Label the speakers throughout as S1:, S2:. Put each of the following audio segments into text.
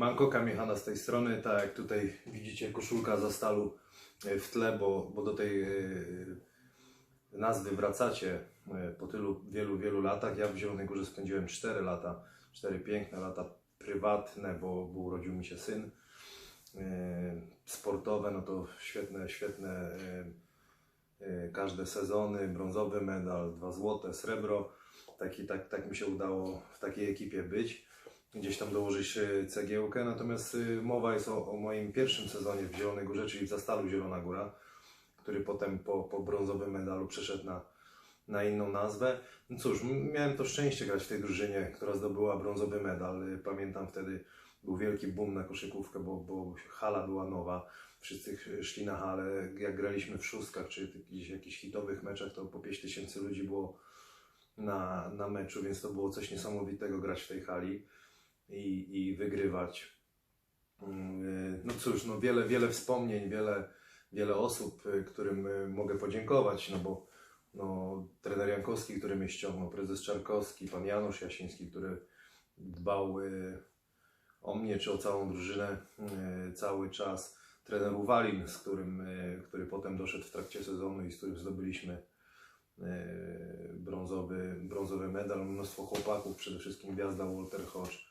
S1: Manko Kamiechana z tej strony, tak jak tutaj widzicie koszulka za stalu e, w tle, bo, bo do tej e, nazwy wracacie e, po tylu wielu, wielu latach. Ja w Zielonej Górze spędziłem 4 lata, 4 piękne lata prywatne, bo, bo urodził mi się syn. Sportowe, no to świetne, świetne każde sezony, brązowy medal, dwa złote, srebro. Taki, tak, tak mi się udało w takiej ekipie być gdzieś tam dołożyć cegiełkę. Natomiast e, mowa jest o, o moim pierwszym sezonie w Zielonej Górze, czyli w Zastalu Zielona Góra, który potem po, po brązowym medalu przeszedł na, na inną nazwę. No cóż, miałem to szczęście grać w tej drużynie, która zdobyła brązowy medal. E, Pamiętam wtedy był wielki boom na koszykówkę, bo, bo hala była nowa. Wszyscy szli na halę. Jak graliśmy w szóstkach czy jakichś, jakichś hitowych meczach, to po 5 tysięcy ludzi było na, na meczu, więc to było coś niesamowitego grać w tej hali i, i wygrywać. Mm, No cóż, no wiele, wiele wspomnień, wiele, wiele osób, y, którym y, mogę podziękować, no bo no, trener Jankowski, który mnie ściągnął, prezes Czarkowski, pan Janusz Jasiński, który dbał y, o mnie czy o całą drużynę y, cały czas, trener Uwalin, z którym, y, który potem doszedł w trakcie sezonu i z którym zdobyliśmy y, brązowy, brązowy medal, mnóstwo chłopaków, przede wszystkim gwiazda Walter Hodge,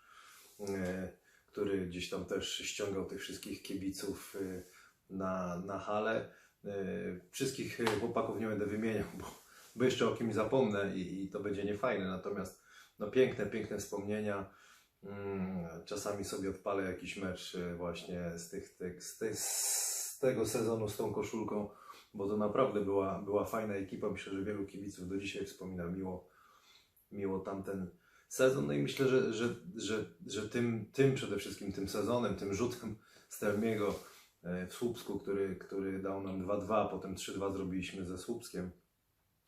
S1: który gdzieś tam też ściągał tych wszystkich kibiców e, na, na halę. E, Wszystkich e, chłopaków nie będę wymieniał, bo, bo jeszcze o kimś zapomnę i, i to będzie niefajne. Natomiast no, piękne, piękne wspomnienia. Mm, Czasami sobie odpalę jakiś mecz e, właśnie z, tych, tych, z, z tego sezonu z tą koszulką, bo to naprawdę była, była fajna ekipa. Myślę, że wielu kibiców do dzisiaj wspomina miło, miło tamten sezon. No i myślę, że, że, że, że tym, tym przede wszystkim tym sezonem, tym rzutem Stelmiego e, w Słupsku, który, który dał nam 2-2, potem 3-2 zrobiliśmy ze Słupskiem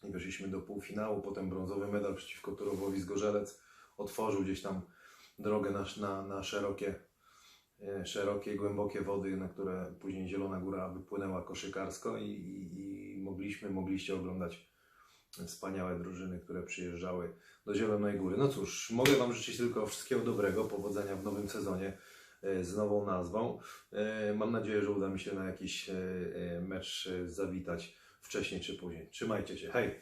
S1: i weszliśmy do półfinału, potem brązowy medal przeciwko Turowowi z Gorzelec otworzył gdzieś tam drogę na, na, na szerokie, e, szerokie, głębokie wody, na które później Zielona Góra wypłynęła koszykarsko i, i, i mogliśmy, mogliście oglądać wspaniałe drużyny, które przyjeżdżały do Zielonej Góry. No cóż, mogę Wam życzyć tylko wszystkiego dobrego, powodzenia w nowym sezonie e, z nową nazwą. E, Mam nadzieję, że uda mi się na jakiś e, mecz zawitać wcześniej czy później. Trzymajcie się, hej!